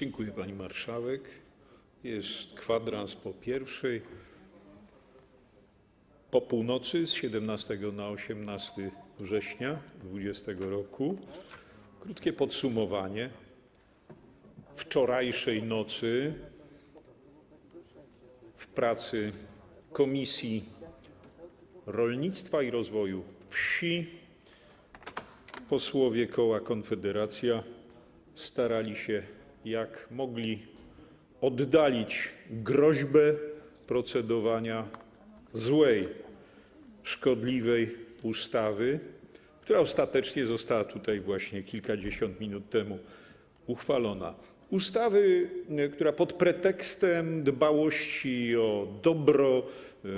Dziękuję pani marszałek. Jest kwadrans po pierwszej. Po północy z 17 na 18 września 20 roku. Krótkie podsumowanie wczorajszej nocy w pracy Komisji Rolnictwa i Rozwoju Wsi. Posłowie koła Konfederacja starali się jak mogli oddalić groźbę procedowania złej, szkodliwej ustawy, która ostatecznie została tutaj właśnie kilkadziesiąt minut temu uchwalona. Ustawy, e, która pod pretekstem dbałości o dobro e,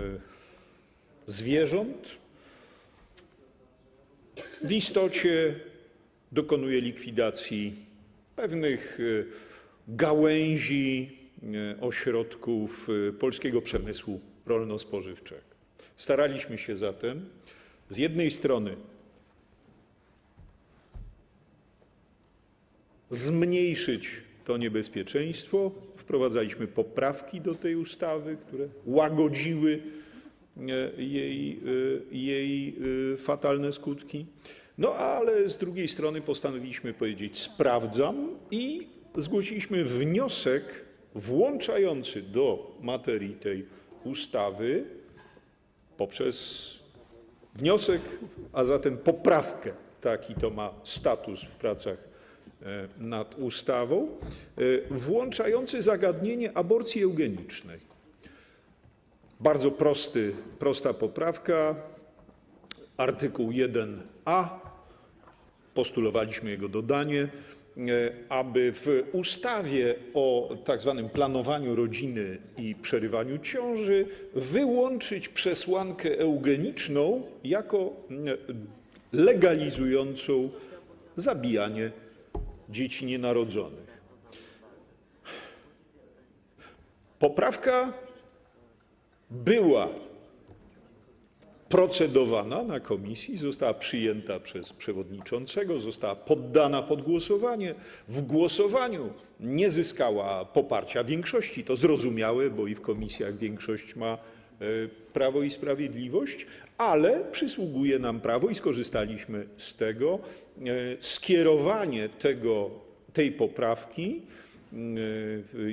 zwierząt w istocie dokonuje likwidacji pewnych e, gałęzi e, ośrodków e, polskiego przemysłu rolno-spożywczego. Staraliśmy się zatem z jednej strony zmniejszyć to niebezpieczeństwo, wprowadzaliśmy poprawki do tej ustawy, które łagodziły jej, jej fatalne skutki. No ale z drugiej strony postanowiliśmy powiedzieć: sprawdzam i zgłosiliśmy wniosek włączający do materii tej ustawy poprzez wniosek, a zatem poprawkę, taki to ma status w pracach e, nad ustawą, e, włączający zagadnienie aborcji eugenicznej. Bardzo prosty, prosta poprawka, artykuł 1a, postulowaliśmy jego dodanie, e, aby w ustawie o tak zwanym planowaniu rodziny i przerywaniu ciąży wyłączyć przesłankę eugeniczną jako legalizującą zabijanie dzieci nienarodzonych. Poprawka była procedowana na komisji, została przyjęta przez przewodniczącego, została poddana pod głosowanie. W głosowaniu nie zyskała poparcia większości. To zrozumiałe, bo i w komisjach większość ma e, Prawo i Sprawiedliwość, ale przysługuje nam prawo i skorzystaliśmy z tego e, skierowanie tej poprawki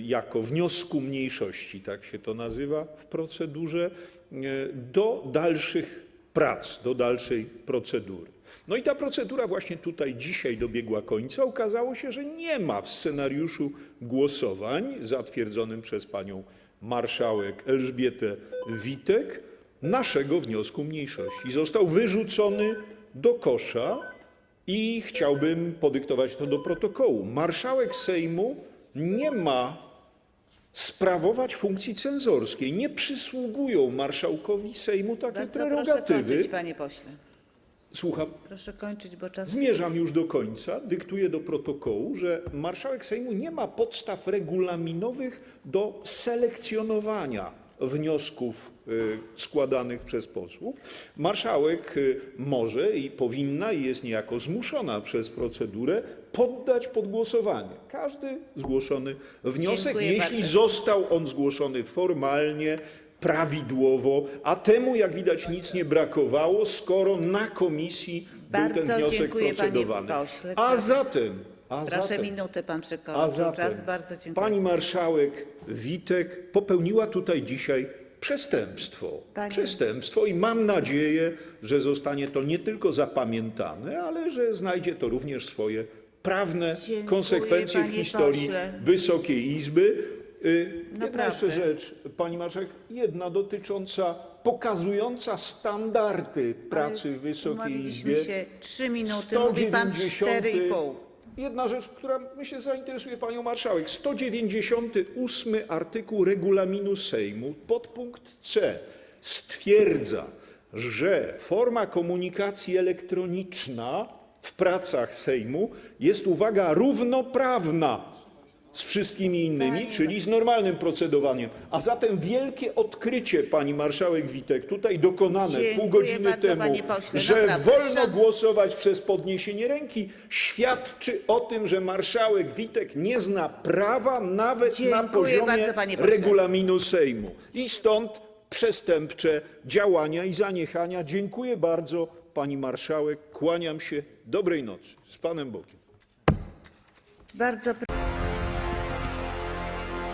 jako wniosku mniejszości, tak się to nazywa w procedurze, y, do dalszych prac, do dalszej procedury. No i ta procedura właśnie tutaj dzisiaj dobiegła końca. Okazało się, że nie ma w scenariuszu głosowań zatwierdzonym przez panią marszałek Elżbietę Witek naszego wniosku mniejszości. Został wyrzucony do kosza i chciałbym podyktować to do protokołu. Marszałek Sejmu nie ma sprawować funkcji cenzorskiej. Nie przysługują marszałkowi Sejmu takie Bardzo proszę prerogatywy. kończyć, panie pośle. Słucham. Proszę kończyć, bo czas... Zmierzam już do końca. Dyktuję do protokołu, że marszałek Sejmu nie ma podstaw regulaminowych do selekcjonowania wniosków y, składanych przez posłów. Marszałek y, może i powinna i jest niejako zmuszona przez procedurę poddać pod głosowanie każdy zgłoszony wniosek, Dziękuję jeśli bardzo. został on zgłoszony formalnie, prawidłowo, a temu, jak widać, nic nie brakowało, skoro na komisji był Bardzo ten wniosek dziękuję, panie procedowany. pośle. A zatem, a Proszę zatem, minutę pan przekroczył zatem czas. Bardzo dziękuję. pani marszałek Witek popełniła tutaj dzisiaj przestępstwo. Panie- Przestępstwo i mam nadzieję, że zostanie to nie tylko zapamiętane, ale że znajdzie to również swoje prawne Dziękuję, konsekwencje w historii pośle. Wysokiej Izby. Y, Jedna Naprawdę. jeszcze rzecz, pani marszałek, jedna dotycząca, pokazująca standardy pracy w Wysokiej Izbie. się trzy minuty, mówi pan 190 cztery i pół. Jedna rzecz, która myślę zainteresuje panią marszałek. 198 artykuł regulaminu Sejmu, podpunkt C, stwierdza, że forma komunikacji elektroniczna w pracach Sejmu jest, uwaga, równoprawna z wszystkimi innymi, czyli z normalnym procedowaniem. A zatem wielkie odkrycie, pani marszałek Witek, tutaj dokonane Dziękuję pół godziny bardzo, temu, panie pośle, że naprawdę. wolno Szan- głosować przez podniesienie ręki, świadczy o tym, że marszałek Witek nie zna prawa nawet na Dziękuję poziomie bardzo, panie pośle. regulaminu Sejmu. I stąd przestępcze działania i zaniechania. Dziękuję bardzo, pani marszałek. Kłaniam się. Dobrej nocy. Z panem Bogiem. Bardzo proszę.